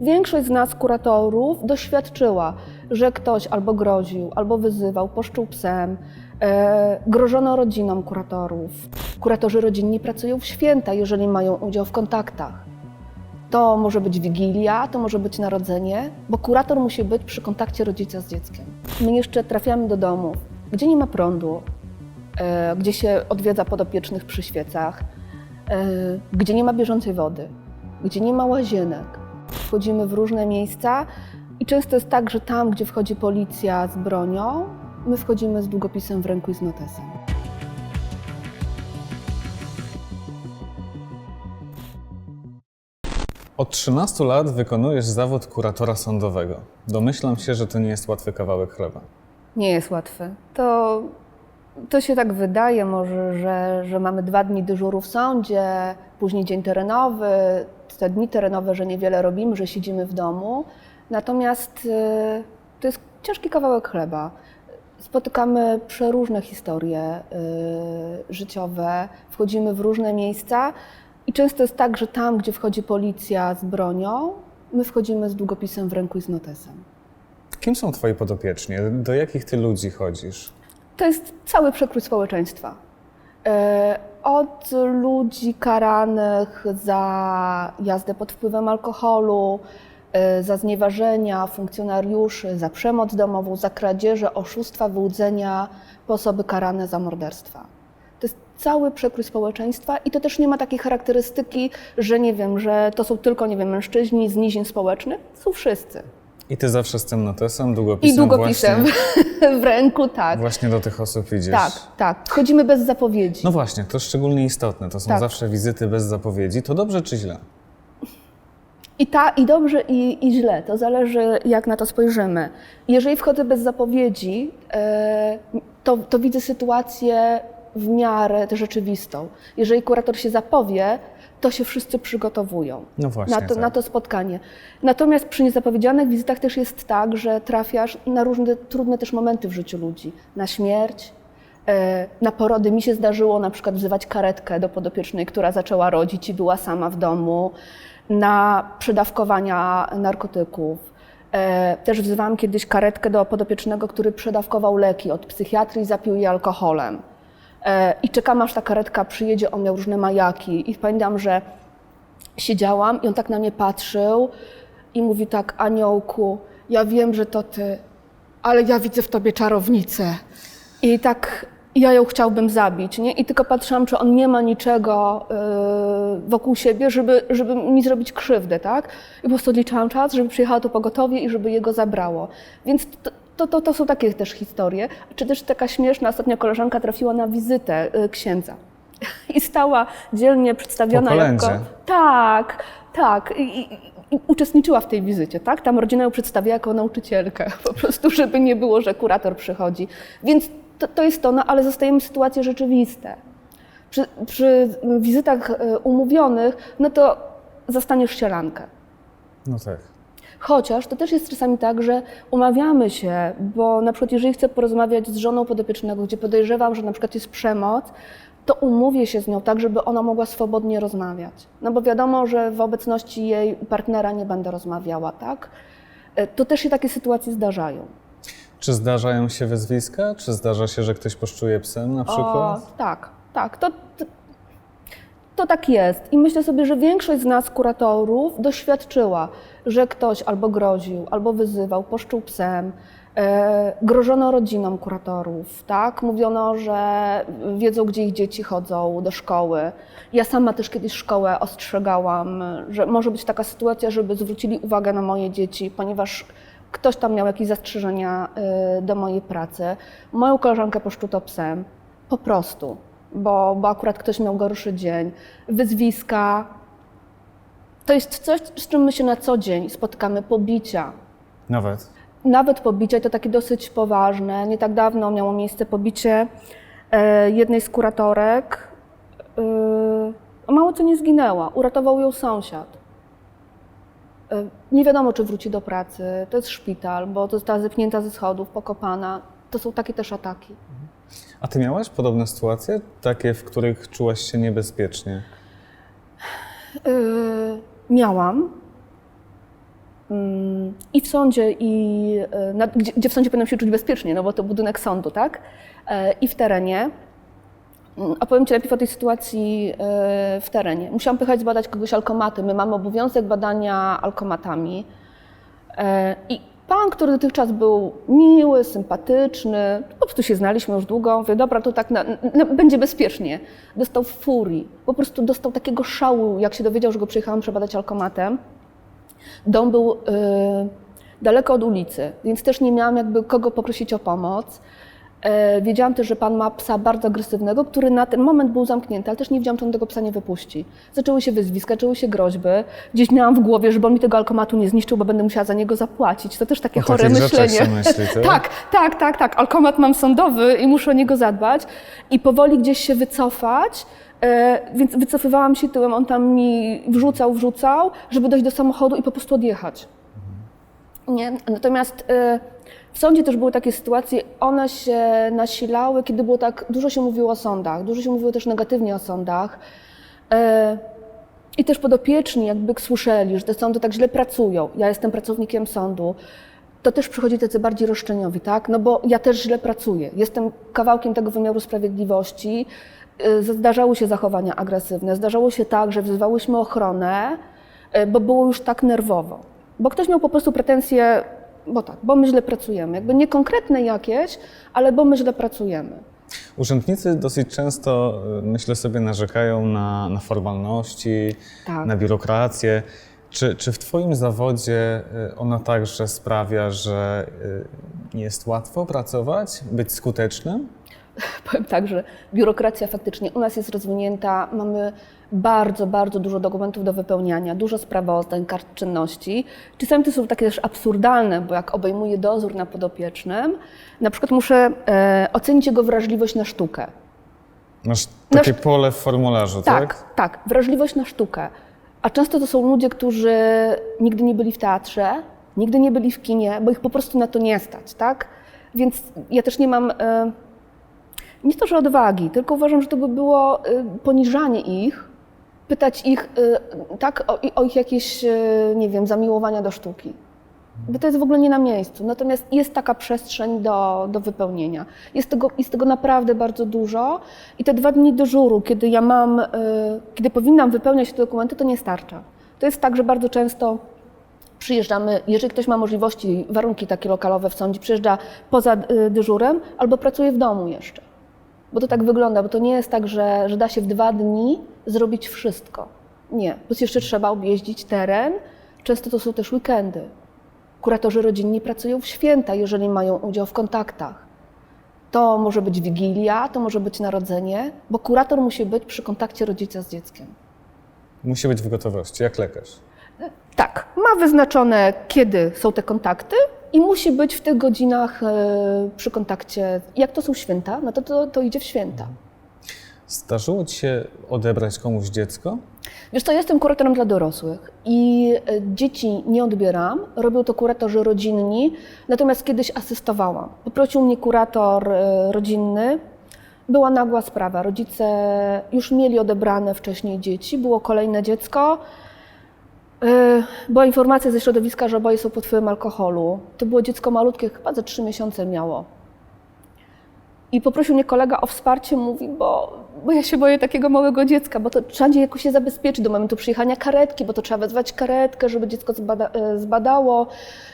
Większość z nas, kuratorów, doświadczyła, że ktoś albo groził, albo wyzywał, poszczuł psem, e, grożono rodzinom kuratorów. Kuratorzy rodzinni pracują w święta, jeżeli mają udział w kontaktach. To może być wigilia, to może być narodzenie, bo kurator musi być przy kontakcie rodzica z dzieckiem. My jeszcze trafiamy do domów, gdzie nie ma prądu, e, gdzie się odwiedza podopiecznych przy świecach, e, gdzie nie ma bieżącej wody, gdzie nie ma łazienek. Wchodzimy w różne miejsca i często jest tak, że tam, gdzie wchodzi policja z bronią, my wchodzimy z długopisem w ręku i z notesem. Od 13 lat wykonujesz zawód kuratora sądowego. Domyślam się, że to nie jest łatwy kawałek chleba. Nie jest łatwy. To, to się tak wydaje może, że, że mamy dwa dni dyżuru w sądzie, później dzień terenowy, te dni terenowe, że niewiele robimy, że siedzimy w domu. Natomiast y, to jest ciężki kawałek chleba. Spotykamy przeróżne historie y, życiowe, wchodzimy w różne miejsca i często jest tak, że tam, gdzie wchodzi policja z bronią, my wchodzimy z długopisem w ręku i z notesem. Kim są twoi podopieczni? Do jakich ty ludzi chodzisz? To jest cały przekrój społeczeństwa. Od ludzi karanych za jazdę pod wpływem alkoholu, e, za znieważenia funkcjonariuszy, za przemoc domową, za kradzieże, oszustwa, wyłudzenia, po osoby karane za morderstwa. To jest cały przekrój społeczeństwa i to też nie ma takiej charakterystyki, że nie wiem, że to są tylko, nie wiem, mężczyźni z nizin społecznych. Są wszyscy. I ty zawsze z tym notesem, długopisem, I długopisem Właśnie, w ręku, tak. właśnie do tych osób idziesz. Tak, tak. Chodzimy bez zapowiedzi. No właśnie, to szczególnie istotne. To są Tak. zawsze wizyty bez zapowiedzi. To dobrze czy źle? I, ta, I dobrze, i, i źle. To zależy, jak na to spojrzymy. Jeżeli wchodzę bez zapowiedzi, e, to, to widzę sytuację w miarę rzeczywistą. Jeżeli kurator się zapowie, to się wszyscy przygotowują No właśnie. na, to, tak. na to spotkanie. Natomiast przy niezapowiedzianych wizytach też jest tak, że trafiasz na różne trudne też momenty w życiu ludzi. Na śmierć, e, na porody. Mi się zdarzyło na przykład wzywać karetkę do podopiecznej, która zaczęła rodzić i była sama w domu, na przedawkowania narkotyków. E, Też wzywałam kiedyś karetkę do podopiecznego, który przedawkował leki od psychiatrii, zapił je alkoholem. E, I czekam, aż ta karetka przyjedzie, on miał różne majaki. I pamiętam, że siedziałam i on tak na mnie patrzył i mówi tak, aniołku, ja wiem, że to ty, ale ja widzę w tobie czarownicę. I tak ja ją chciałbym zabić, nie? I tylko patrzyłam, czy on nie ma niczego yy, wokół siebie, żeby, żeby mi zrobić krzywdę, tak? I po prostu odliczałam czas, żeby przyjechało to pogotowie i żeby jego zabrało. Więc to, to, to, to są takie też historie. Czy też taka śmieszna, ostatnio koleżanka trafiła na wizytę yy, księdza. I stała dzielnie przedstawiona Po jako... Tak, tak. I, i, i uczestniczyła w tej wizycie, tak? Tam rodzina ją przedstawia jako nauczycielkę, po prostu, żeby nie było, że kurator przychodzi. Więc to, to jest to, no ale zostajemy sytuacje rzeczywiste. Przy, przy wizytach e, umówionych, no to zastaniesz sielankę. No tak. Chociaż to też jest czasami tak, że umawiamy się, bo na przykład jeżeli chcę porozmawiać z żoną podopiecznego, gdzie podejrzewam, że na przykład jest przemoc, to umówię się z nią tak, żeby ona mogła swobodnie rozmawiać. No bo wiadomo, że w obecności jej partnera nie będę rozmawiała, tak? E, To też się takie sytuacje zdarzają. Czy zdarzają się wyzwiska? Czy zdarza się, że ktoś poszczuje psem na przykład? O, tak, tak. To, to, to tak jest. I myślę sobie, że większość z nas, kuratorów, doświadczyła, że ktoś albo groził, albo wyzywał, poszczuł psem, e, grożono rodzinom kuratorów, tak? Mówiono, że wiedzą, gdzie ich dzieci chodzą do szkoły. Ja sama też kiedyś szkołę ostrzegałam, że może być taka sytuacja, żeby zwrócili uwagę na moje dzieci, ponieważ ktoś tam miał jakieś zastrzeżenia y, do mojej pracy. Moją koleżankę poszczuto psem, po prostu, bo, bo akurat ktoś miał gorszy dzień. Wyzwiska. To jest coś, z czym my się na co dzień spotykamy, pobicia. Nawet. Nawet pobicia, i to takie dosyć poważne. Nie tak dawno miało miejsce pobicie e, jednej z kuratorek. E, mało co nie zginęła, uratował ją sąsiad. E, Nie wiadomo, czy wróci do pracy. To jest szpital, bo została zepchnięta ze schodów, pokopana. To są takie też ataki. A ty miałaś podobne sytuacje? Takie, w których czułaś się niebezpiecznie? Yy, miałam. mm, i w sądzie, i e, na, gdzie, gdzie w sądzie powinnam się czuć bezpiecznie, no bo to budynek sądu, tak? E, I w terenie. Mm, Opowiem Ci lepiej o tej sytuacji e, w terenie. Musiałam pychać zbadać kogoś alkomaty. My mamy obowiązek badania alkomatami. E, I pan, który dotychczas był miły, sympatyczny, po prostu się znaliśmy już długo, mówię, dobra, to tak na, na, będzie bezpiecznie. Dostał furii, po prostu dostał takiego szału, jak się dowiedział, że go przyjechałam przebadać alkomatem. Dom był y, daleko od ulicy, więc też nie miałam jakby kogo poprosić o pomoc. E, Wiedziałam też, że pan ma psa bardzo agresywnego, który na ten moment był zamknięty, ale też nie wiedziałam, czy on tego psa nie wypuści. Zaczęły się wyzwiska, zaczęły się groźby. Gdzieś miałam w głowie, żeby on mi tego alkomatu nie zniszczył, bo będę musiała za niego zapłacić. To też takie O chore myślenie. myśli, tak? tak, tak, tak, tak. Alkomat mam sądowy i muszę o niego zadbać. I powoli gdzieś się wycofać. E, więc wycofywałam się tyłem, on tam mi wrzucał, wrzucał, żeby dojść do samochodu i po prostu odjechać. Nie? Natomiast e, w sądzie też były takie sytuacje, one się nasilały, kiedy było tak, dużo się mówiło o sądach, dużo się mówiło też negatywnie o sądach. E, I też podopieczni jakby słyszeli, że te sądy tak źle pracują. Ja jestem pracownikiem sądu. To też przychodzi tacy bardziej roszczeniowi, tak? No bo ja też źle pracuję. Jestem kawałkiem tego wymiaru sprawiedliwości. Y, Zdarzały się zachowania agresywne. Zdarzało się tak, że wzywałyśmy ochronę, y, bo było już tak nerwowo. Bo ktoś miał po prostu pretensje, bo tak, bo my źle pracujemy. Jakby nie konkretne jakieś, ale bo my źle pracujemy. Urzędnicy dosyć często, y, myślę sobie, narzekają na, na formalności, Tak. na biurokrację. Czy, czy w Twoim zawodzie y, ona także sprawia, że nie jest łatwo pracować, być skutecznym? Powiem tak, że biurokracja faktycznie u nas jest rozwinięta. Mamy bardzo, bardzo dużo dokumentów do wypełniania, dużo sprawozdań, kart czynności. Czasami to są takie też absurdalne, bo jak obejmuję dozór na podopiecznym, na przykład muszę e, ocenić jego wrażliwość na sztukę. Masz takie pole w formularzu, tak? Tak, tak, wrażliwość na sztukę. A często to są ludzie, którzy nigdy nie byli w teatrze, nigdy nie byli w kinie, bo ich po prostu na to nie stać, tak? Więc ja też nie mam, e, nie to, że odwagi, tylko uważam, że to by było e, poniżanie ich, pytać ich, e, tak, o, o ich jakieś, e, nie wiem, zamiłowania do sztuki. Bo to jest w ogóle nie na miejscu. Natomiast jest taka przestrzeń do, do wypełnienia. Jest tego, jest tego naprawdę bardzo dużo i te dwa dni dyżuru, kiedy ja mam, y, kiedy powinnam wypełniać te dokumenty, to nie starcza. To jest tak, że bardzo często przyjeżdżamy, jeżeli ktoś ma możliwości, warunki takie lokalowe w sądzie, przyjeżdża poza y, dyżurem albo pracuje w domu jeszcze. Bo to tak wygląda, bo to nie jest tak, że, że da się w dwa dni zrobić wszystko. Nie, plus jeszcze trzeba objeździć teren. Często to są też weekendy. Kuratorzy rodzinni pracują w święta, jeżeli mają udział w kontaktach. To może być wigilia, to może być narodzenie, bo kurator musi być przy kontakcie rodzica z dzieckiem. Musi być w gotowości, jak lekarz. Tak, ma wyznaczone, kiedy są te kontakty i musi być w tych godzinach e, przy kontakcie. Jak to są święta, no to, to, to idzie w święta. Zdarzyło Ci się odebrać komuś dziecko? Wiesz co, jestem kuratorem dla dorosłych i e, dzieci nie odbieram, robią to kuratorzy rodzinni, natomiast kiedyś asystowałam. Poprosił mnie kurator e, rodzinny, była nagła sprawa, rodzice już mieli odebrane wcześniej dzieci, było kolejne dziecko, Była informacja ze środowiska, że oboje są pod wpływem alkoholu. To było dziecko malutkie, chyba za trzy miesiące miało. I poprosił mnie kolega o wsparcie, mówi, bo, bo ja się boję takiego małego dziecka, bo to trzeba gdzieś jakoś się zabezpieczyć do momentu przyjechania karetki, bo to trzeba wezwać karetkę, żeby dziecko zbada, e, zbadało.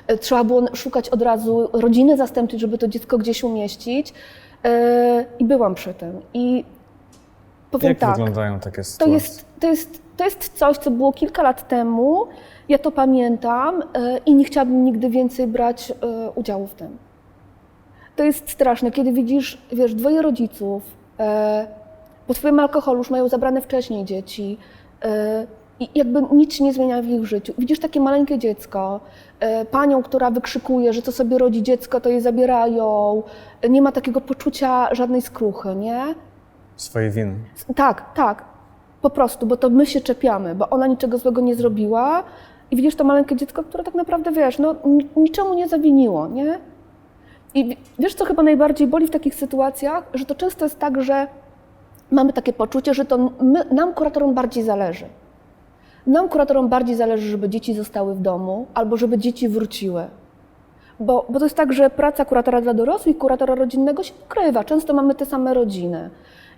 E, Trzeba było szukać od razu rodziny zastępczej, żeby to dziecko gdzieś umieścić. E, I byłam przy tym. I powiem Jak tak. wyglądają takie To sytuacje? jest, to, jest, to jest coś, co było kilka lat temu. Ja to pamiętam e, i nie chciałabym nigdy więcej brać e, udziału w tym. To jest straszne, kiedy widzisz, wiesz, dwoje rodziców e, pod wpływem alkoholu już mają zabrane wcześniej dzieci i jakby nic się nie zmienia w ich życiu. Widzisz takie maleńkie dziecko, panią, która wykrzykuje, że co sobie rodzi dziecko, to je zabierają, nie ma takiego poczucia żadnej skruchy, nie? Swojej winy. Tak, tak. Po prostu, bo to my się czepiamy, bo ona niczego złego nie zrobiła i widzisz to maleńkie dziecko, które tak naprawdę, wiesz, no ni- niczemu nie zawiniło, nie? I wi- wiesz, co chyba najbardziej boli w takich sytuacjach? Że to często jest tak, że mamy takie poczucie, że to my, nam kuratorom bardziej zależy. Nam, kuratorom, bardziej zależy, żeby dzieci zostały w domu albo żeby dzieci wróciły. Bo, bo to jest tak, że praca kuratora dla dorosłych, kuratora rodzinnego się pokrywa. Często mamy te same rodziny.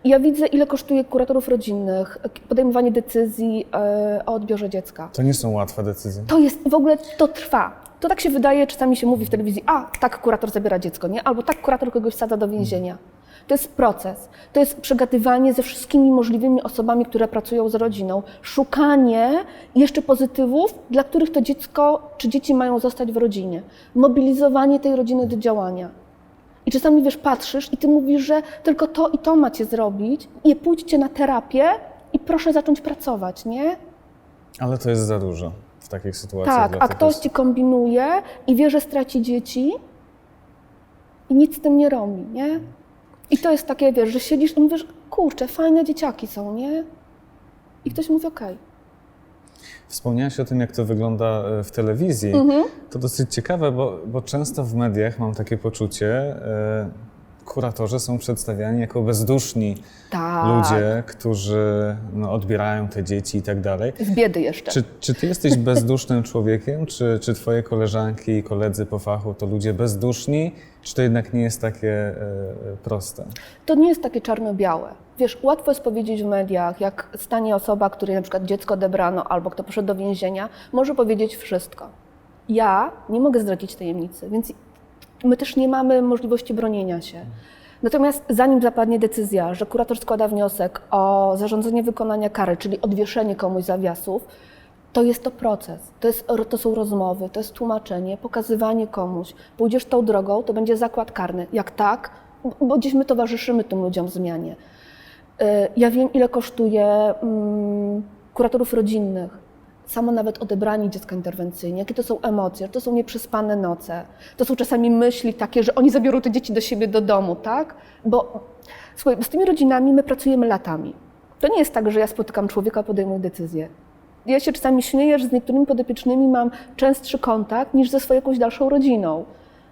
Ja widzę, ile kosztuje kuratorów rodzinnych podejmowanie decyzji e, o odbiorze dziecka. To nie są łatwe decyzje. To jest, w ogóle to trwa. To tak się wydaje, czasami się mówi w telewizji, a tak kurator zabiera dziecko, nie? Albo tak kurator kogoś wsadza do więzienia. To jest proces. To jest przegadywanie ze wszystkimi możliwymi osobami, które pracują z rodziną. Szukanie jeszcze pozytywów, dla których to dziecko czy dzieci mają zostać w rodzinie. Mobilizowanie tej rodziny do działania. I czasami, wiesz, patrzysz i ty mówisz, że tylko to i to macie zrobić i pójdźcie na terapię i proszę zacząć pracować, nie? Ale to jest za dużo w takich sytuacjach. Tak, a ktoś ci kombinuje i wie, że straci dzieci i nic z tym nie robi, nie? I to jest takie, wiesz, że siedzisz i mówisz, kurczę, fajne dzieciaki są, nie? I ktoś mówi, okej. Wspomniałaś o tym, jak to wygląda e, w telewizji. Mhm. To dosyć ciekawe, bo, bo często w mediach mam takie poczucie, e, kuratorzy są przedstawiani jako bezduszni Tak. ludzie, którzy no, odbierają te dzieci i tak dalej. Z biedy jeszcze. Czy, czy ty jesteś bezdusznym człowiekiem, czy, czy twoje koleżanki i koledzy po fachu to ludzie bezduszni, czy to jednak nie jest takie e, proste? To nie jest takie czarno-białe. Wiesz, łatwo jest powiedzieć w mediach, jak stanie osoba, której na przykład dziecko odebrano albo kto poszedł do więzienia, może powiedzieć wszystko. Ja nie mogę zdradzić tajemnicy, więc my też nie mamy możliwości bronienia się. Natomiast zanim zapadnie decyzja, że kurator składa wniosek o zarządzenie wykonania kary, czyli odwieszenie komuś zawiasów, to jest to proces, to, jest, to są rozmowy, to jest tłumaczenie, pokazywanie komuś. Pójdziesz tą drogą, to będzie zakład karny. Jak tak, bo gdzieś my towarzyszymy tym ludziom w zmianie. Y, Ja wiem, ile kosztuje mm, kuratorów rodzinnych. Samo nawet odebranie dziecka interwencyjnie, jakie to są emocje, że to są nieprzespane noce. To są czasami myśli takie, że oni zabiorą te dzieci do siebie do domu, tak? Bo słuchaj, z tymi rodzinami my pracujemy latami. To nie jest tak, że ja spotykam człowieka, podejmuję decyzję. Ja się czasami śmieję, że z niektórymi podopiecznymi mam częstszy kontakt niż ze swoją jakąś dalszą rodziną.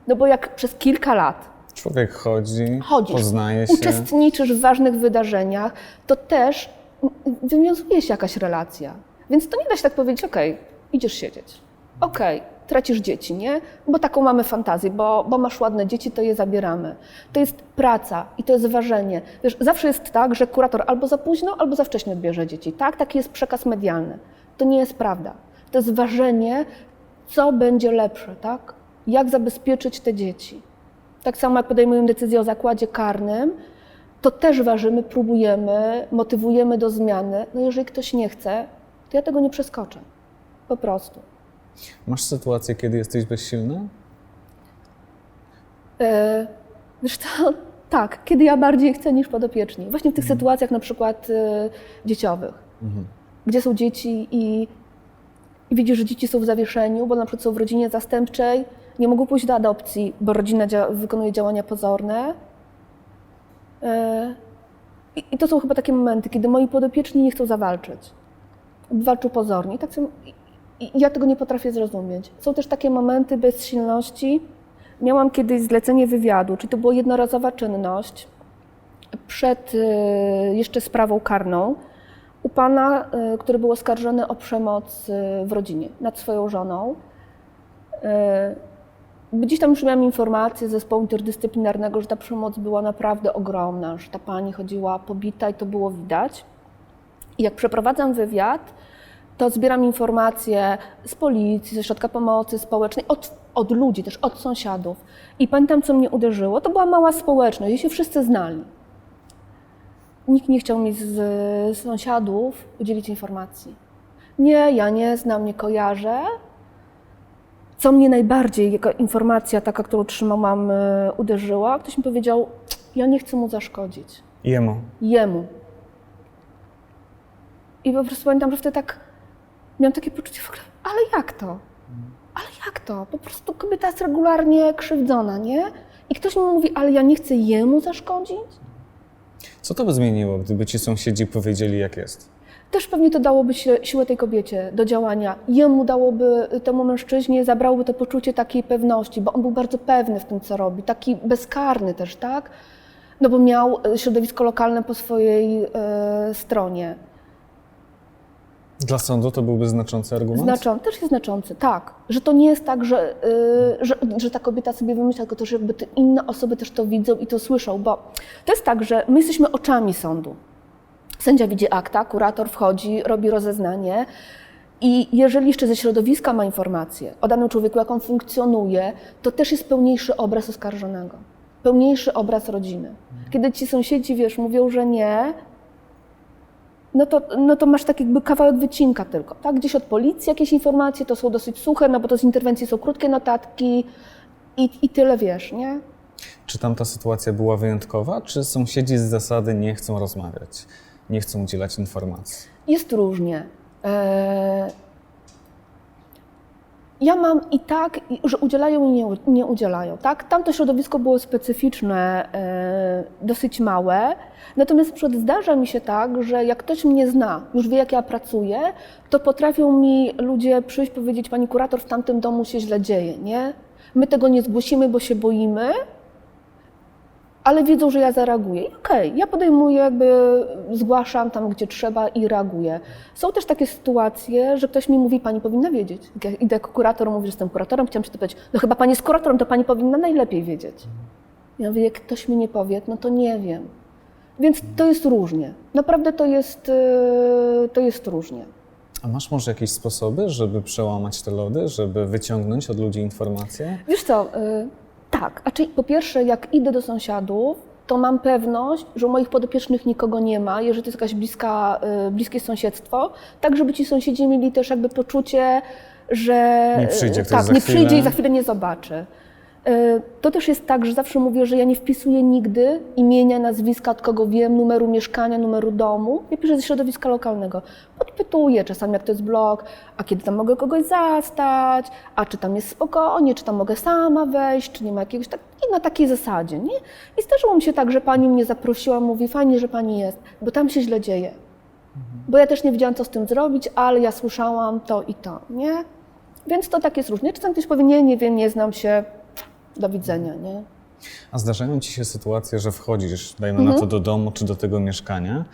No bo jak przez kilka lat Człowiek chodzi, chodzisz, poznaje się. uczestniczysz w ważnych wydarzeniach, to też wywiązuje się jakaś relacja. Więc to nie da się tak powiedzieć, okej, idziesz siedzieć, okej, tracisz dzieci, nie? Bo taką mamy fantazję, bo, bo masz ładne dzieci, to je zabieramy. To jest praca i to jest ważenie. Wiesz, zawsze jest tak, że kurator albo za późno, albo za wcześnie odbierze dzieci. Tak, taki jest przekaz medialny. To nie jest prawda. To jest ważenie, co będzie lepsze, tak? Jak zabezpieczyć te dzieci. Tak samo jak podejmujemy decyzję o zakładzie karnym, to też ważymy, próbujemy, motywujemy do zmiany. No jeżeli ktoś nie chce, to ja tego nie przeskoczę. Po prostu. Masz sytuację, kiedy jesteś bezsilna? E, Wiesz co, tak, kiedy ja bardziej chcę niż podopieczni. Właśnie w tych sytuacjach na przykład e, dzieciowych, gdzie są dzieci i, i widzisz, że dzieci są w zawieszeniu, bo na przykład są w rodzinie zastępczej, nie mogą pójść do adopcji, bo rodzina dzia- wykonuje działania pozorne. E, I to są chyba takie momenty, kiedy moi podopieczni nie chcą zawalczyć. Walczą pozornie. Tak sobie, ja tego nie potrafię zrozumieć. Są też takie momenty bezsilności. Miałam kiedyś zlecenie wywiadu, czyli to była jednorazowa czynność przed y, jeszcze sprawą karną u pana, y, który był oskarżony o przemoc y, w rodzinie nad swoją żoną. Gdzieś tam już miałam informację z zespołu interdyscyplinarnego, że ta przemoc była naprawdę ogromna, że ta pani chodziła pobita i to było widać. Jak przeprowadzam wywiad, to zbieram informacje z policji, ze środka pomocy społecznej, od, od ludzi, też od sąsiadów. I pamiętam, co mnie uderzyło, to była mała społeczność, gdzie się wszyscy znali. Nikt nie chciał mi z, sąsiadów udzielić informacji. Nie, ja nie znam, nie kojarzę. Co mnie najbardziej, jako informacja taka, którą otrzymałam, y, uderzyła, ktoś mi powiedział, ja nie chcę mu zaszkodzić Jemu. jemu. I po prostu pamiętam, że wtedy tak miałam takie poczucie w ogóle, ale jak to? Ale jak to? Po prostu kobieta jest regularnie krzywdzona, nie? I ktoś mi mówi, ale ja nie chcę jemu zaszkodzić? Co to by zmieniło, gdyby ci sąsiedzi powiedzieli, jak jest? Też pewnie to dałoby si- siłę tej kobiecie do działania. Jemu dałoby, temu mężczyźnie, zabrałoby to poczucie takiej pewności, bo on był bardzo pewny w tym, co robi, taki bezkarny też, tak? No bo miał e, środowisko lokalne po swojej e, stronie. Dla sądu to byłby znaczący argument? Znaczą, też jest znaczący, tak. Że to nie jest tak, że, y, że, że ta kobieta sobie wymyśla, tylko też jakby te inne osoby też to widzą i to słyszą, bo to jest tak, że my jesteśmy oczami sądu. Sędzia widzi akta, kurator wchodzi, robi rozeznanie i jeżeli jeszcze ze środowiska ma informacje o danym człowieku, jak on funkcjonuje, to też jest pełniejszy obraz oskarżonego, pełniejszy obraz rodziny. Kiedy ci sąsiedzi, wiesz, mówią, że nie, no to, no to masz tak jakby kawałek wycinka tylko, tak? Gdzieś od policji jakieś informacje, to są dosyć suche, no bo to z interwencji są krótkie notatki i, i tyle wiesz, nie? Czy tam ta sytuacja była wyjątkowa, czy sąsiedzi z zasady nie chcą rozmawiać, nie chcą udzielać informacji? Jest różnie. Eee, Ja mam i tak, że udzielają i nie, nie udzielają. Tak? Tamto środowisko było specyficzne, e, dosyć małe. Natomiast na przykład zdarza mi się tak, że jak ktoś mnie zna, już wie jak ja pracuję, to potrafią mi ludzie przyjść powiedzieć, pani kurator, w tamtym domu się źle dzieje, nie? My tego nie zgłosimy, bo się boimy, ale wiedzą, że ja zareaguję. I okej, ja podejmuję, jakby zgłaszam tam, gdzie trzeba i reaguję. Są też takie sytuacje, że ktoś mi mówi, pani powinna wiedzieć. Jak ja idę jako kurator, mówię, że jestem kuratorem, chciałam się zapytać, no chyba pani jest kuratorem, to pani powinna najlepiej wiedzieć. Ja mówię, jak ktoś mi nie powie, no to nie wiem. Więc to jest różnie. Naprawdę to jest, yy, to jest różnie. A masz może jakieś sposoby, żeby przełamać te lody, żeby wyciągnąć od ludzi informacje? Wiesz co, y, tak. A czyli po pierwsze, jak idę do sąsiadów, to mam pewność, że u moich podopiecznych nikogo nie ma, jeżeli to jest jakaś bliska, y, bliskie sąsiedztwo, tak żeby ci sąsiedzi mieli też jakby poczucie, że Nie przyjdzie y, ktoś tak, za nie chwilę. przyjdzie i za chwilę nie zobaczy. Y, To też jest tak, że zawsze mówię, że ja nie wpisuję nigdy imienia, nazwiska, od kogo wiem, numeru mieszkania, numeru domu. Ja piszę ze środowiska lokalnego. Podpytuję czasami, jak to jest blog, a kiedy tam mogę kogoś zastać, a czy tam jest spokojnie, czy tam mogę sama wejść, czy nie ma jakiegoś tak, i na takiej zasadzie, nie? I zdarzyło mi się tak, że pani mnie zaprosiła, mówi, fajnie, że pani jest, bo tam się źle dzieje. Bo ja też nie wiedziałam, co z tym zrobić, ale ja słyszałam to i to, nie? Więc to tak jest różnie. Czasem ktoś powie, nie, nie wiem, nie znam się, do widzenia, nie? A zdarzają ci się sytuacje, że wchodzisz, dajmy Mhm. na to do domu czy do tego mieszkania,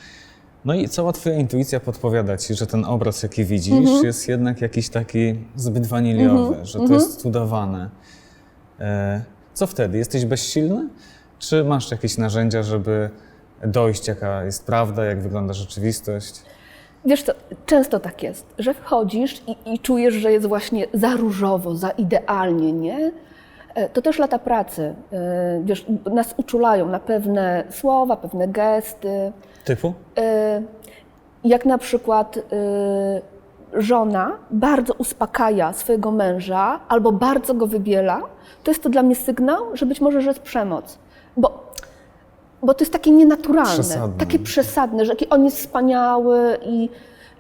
no i cała twoja intuicja podpowiada ci, że ten obraz, jaki widzisz, Mhm. jest jednak jakiś taki zbyt waniliowy, że to Mhm. jest udawane. E, co wtedy? Jesteś bezsilny? Czy masz jakieś narzędzia, żeby dojść, jaka jest prawda, jak wygląda rzeczywistość? Wiesz co, często tak jest, że wchodzisz i, i czujesz, że jest właśnie za różowo, za idealnie, nie? E, To też lata pracy. E, Wiesz, nas uczulają na pewne słowa, pewne gesty. Typu? E, Jak na przykład żona bardzo uspokaja swojego męża albo bardzo go wybiela, to jest to dla mnie sygnał, że być może, że jest przemoc. Bo, bo to jest takie nienaturalne, Przesadne. takie przesadne, że jaki on jest wspaniały i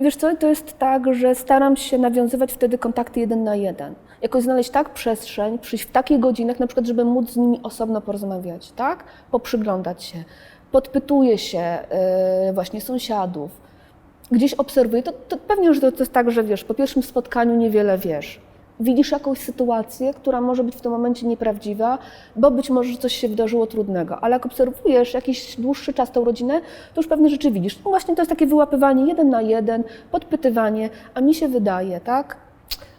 wiesz co, to jest tak, że staram się nawiązywać wtedy kontakty jeden na jeden. Jakoś znaleźć tak przestrzeń, przyjść w takich godzinach, na przykład, żeby móc z nimi osobno porozmawiać, tak? Poprzyglądać się. Podpytuję się yy, właśnie sąsiadów, gdzieś obserwuję, to, to pewnie, że to, to jest tak, że wiesz, po pierwszym spotkaniu niewiele wiesz. Widzisz jakąś sytuację, która może być w tym momencie nieprawdziwa, bo być może coś się wydarzyło trudnego, ale jak obserwujesz jakiś dłuższy czas tą rodzinę, to już pewne rzeczy widzisz. No właśnie to jest takie wyłapywanie jeden na jeden, podpytywanie, a mi się wydaje, tak?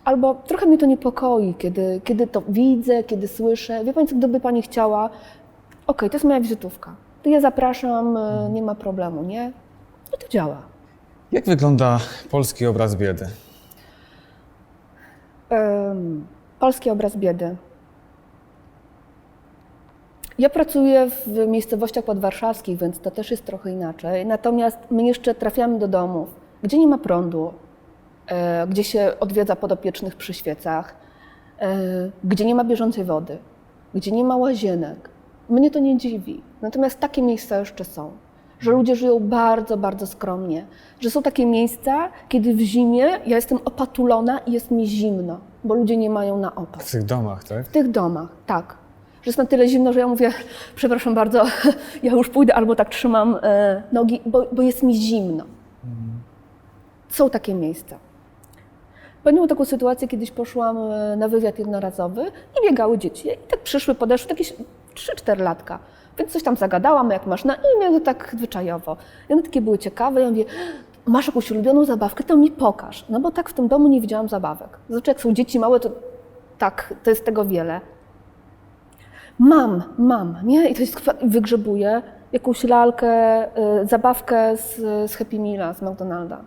Albo trochę mnie to niepokoi, kiedy, kiedy to widzę, kiedy słyszę. Wie Pani co, gdyby Pani chciała, okej, to jest moja wizytówka, to ja zapraszam, e, nie ma problemu, nie? I to działa. Jak wygląda polski obraz biedy? Em, Polski obraz biedy. Ja pracuję w miejscowościach podwarszawskich, więc to też jest trochę inaczej. Natomiast my jeszcze trafiamy do domów, gdzie nie ma prądu, gdzie się odwiedza podopiecznych przy świecach, e, gdzie nie ma bieżącej wody, gdzie nie ma łazienek. Mnie to nie dziwi. Natomiast takie miejsca jeszcze są. Że ludzie żyją bardzo, bardzo skromnie. Że są takie miejsca, kiedy w zimie ja jestem opatulona i jest mi zimno, bo ludzie nie mają na opak. W tych domach, tak? W tych domach, tak. Że jest na tyle zimno, że ja mówię, przepraszam bardzo, ja już pójdę, albo tak trzymam e, nogi, bo, bo jest mi zimno. Są takie miejsca. Pamiętam taką sytuację, kiedyś poszłam e, na wywiad jednorazowy i biegały dzieci. I tak przyszły, podeszły, jakieś 3-4 latka. Więc coś tam zagadałam, jak masz na imię, to tak zwyczajowo. I one takie były ciekawe. Ja mówię, masz jakąś ulubioną zabawkę, to mi pokaż. No bo tak w tym domu nie widziałam zabawek. Znaczy, jak są dzieci małe, to tak, to jest tego wiele. Mam, mam, nie? I to jest, wygrzebuję jakąś lalkę, y, zabawkę z, z Happy Meala, z McDonalda.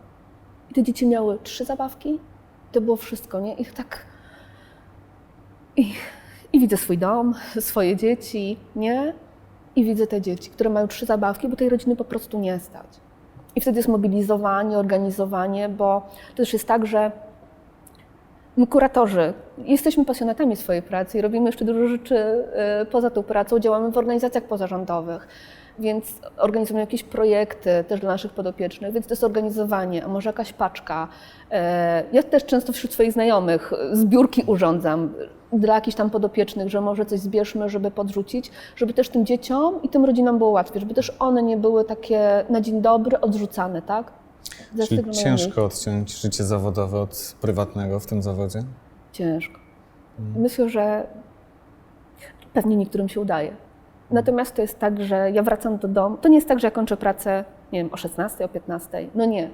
I te dzieci miały trzy zabawki. To było wszystko, nie? Ich tak... I, I widzę swój dom, swoje dzieci, nie? I widzę te dzieci, które mają trzy zabawki, bo tej rodziny po prostu nie stać. I wtedy jest mobilizowanie, organizowanie, bo to też jest tak, że my kuratorzy jesteśmy pasjonatami swojej pracy i robimy jeszcze dużo rzeczy y, poza tą pracą. Działamy w organizacjach pozarządowych, więc organizujemy jakieś projekty też dla naszych podopiecznych, więc to jest organizowanie, a może jakaś paczka. E, Ja też często wśród swoich znajomych zbiórki urządzam dla jakichś tam podopiecznych, że może coś zbierzmy, żeby podrzucić, żeby też tym dzieciom i tym rodzinom było łatwiej, żeby też one nie były takie na dzień dobry odrzucane, tak? Czyli ciężko odciąć życie zawodowe od prywatnego w tym zawodzie? Ciężko. Myślę, że pewnie niektórym się udaje. Natomiast to jest tak, że ja wracam do domu. To nie jest tak, że ja kończę pracę, nie wiem, o 16, o 15. No nie.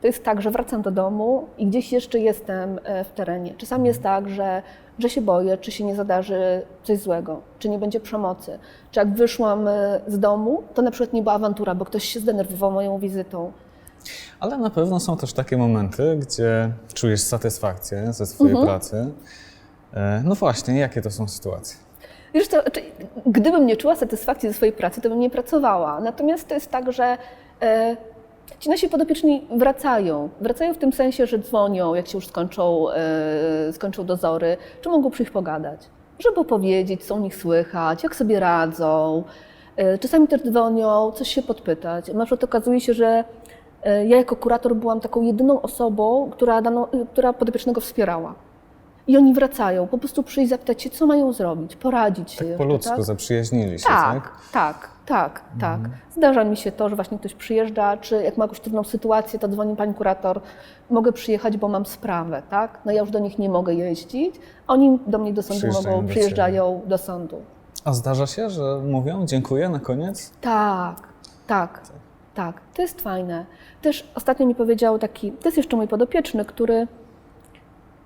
To jest tak, że wracam do domu i gdzieś jeszcze jestem e, w terenie. Czasami jest tak, że, że się boję, czy się nie zadarzy coś złego, czy nie będzie przemocy. Czy jak wyszłam e, z domu, to na przykład nie była awantura, bo ktoś się zdenerwował moją wizytą. Ale na pewno są też takie momenty, gdzie czujesz satysfakcję ze swojej Mhm. pracy. E, No właśnie, jakie to są sytuacje? Wiesz co, gdybym nie czuła satysfakcji ze swojej pracy, to bym nie pracowała. Natomiast to jest tak, że e, ci nasi podopieczni wracają. Wracają w tym sensie, że dzwonią, jak się już skończą, e, skończą dozory, czy mogą przyjść pogadać, żeby opowiedzieć, co u nich słychać, jak sobie radzą. E, czasami też dzwonią, coś się podpytać. Na przykład okazuje się, że e, ja jako kurator byłam taką jedyną osobą, która, daną, która podopiecznego wspierała. I oni wracają, po prostu przyjść, zapytać się, co mają zrobić, poradzić się Tak jeszcze, po ludzku tak? zaprzyjaźnili się, Tak, tak? tak, tak, tak. Zdarza mi się to, że właśnie ktoś przyjeżdża, czy jak ma jakąś trudną sytuację, to dzwoni pani kurator, mogę przyjechać, bo mam sprawę, tak? No ja już do nich nie mogę jeździć, oni do mnie do sądu Przyjeżdżają mogą, do przyjeżdżają do sądu. A zdarza się, że mówią dziękuję na koniec? Tak, tak, tak. To jest fajne. Też ostatnio mi powiedział taki, to jest jeszcze mój podopieczny, który.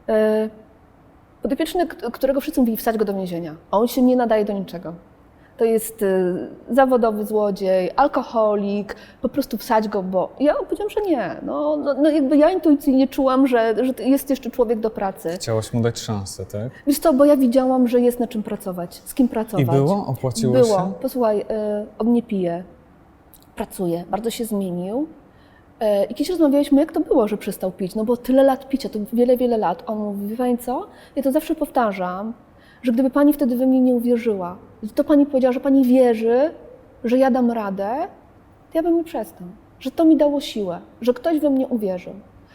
E, podopieczny, którego wszyscy mówili, wsadź go do więzienia, a on się nie nadaje do niczego. To jest e, zawodowy złodziej, alkoholik, po prostu wsadź go, bo ja powiedziałam, że nie. No, no, no jakby ja intuicyjnie czułam, że, że jest jeszcze człowiek do pracy. Chciałaś mu dać szansę, tak? Wiesz co, bo ja widziałam, że jest na czym pracować, z kim pracować. I było? Opłaciło Było. się? Posłuchaj, y, on nie pije, pracuje, bardzo się zmienił. Y, I kiedyś rozmawialiśmy, jak to było, że przestał pić, no bo tyle lat picia, to wiele, wiele lat. On mówi, wie pani co, ja to zawsze powtarzam, że gdyby pani wtedy we mnie nie uwierzyła, to pani powiedziała, że pani wierzy, że ja dam radę, to ja bym nie przestał. Że to mi dało siłę, że ktoś we mnie uwierzył.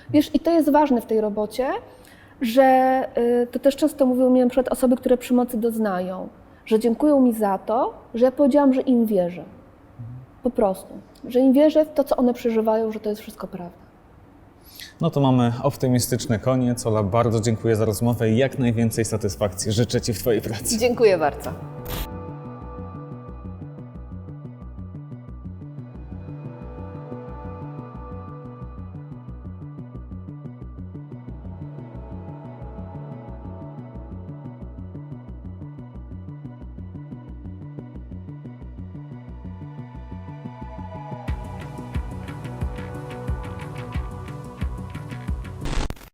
Wiesz, i to jest ważne w tej robocie, że y, to też często mówią mi na przykład osoby, które przemocy doznają, że dziękują mi za to, że ja powiedziałam, że im wierzę. Po prostu. Że im wierzę w to, co one przeżywają, że to jest wszystko prawda. No to mamy optymistyczny koniec. Ola, bardzo dziękuję za rozmowę i jak najwięcej satysfakcji życzę Ci w Twojej pracy. Dziękuję bardzo.